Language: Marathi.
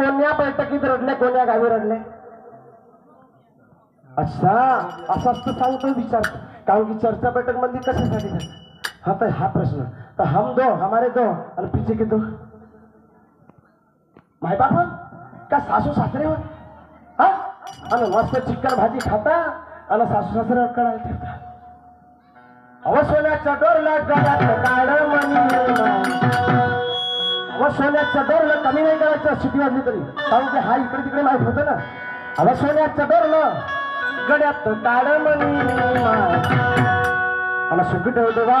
कोण्या बैठकीत रडले कोण्या गावी रडले? अच्छा असाच तर सांगतो विचार. कारण की चर्चा बैठकमध्ये कशासाठी हा तर हा प्रश्न. तर हम दो हमारे दो. आणि पिछे के दो. माय बाप का सासू सासरे हो हा? आणि मस्त चिकन भाजी खाता आणि सासू सासरे कळायला ठेवता अव सोन्याच्या डोरला गळ्यात काढ मणी सोन्याच्या डोरला कमी नाही करायचं शिटी वाजली तरी. कारण की हा इकडे तिकडे लाईफ होतं ना. अव सोन्याच्या डोरलं गड्यात काढ मणी आणि सुख देव देवा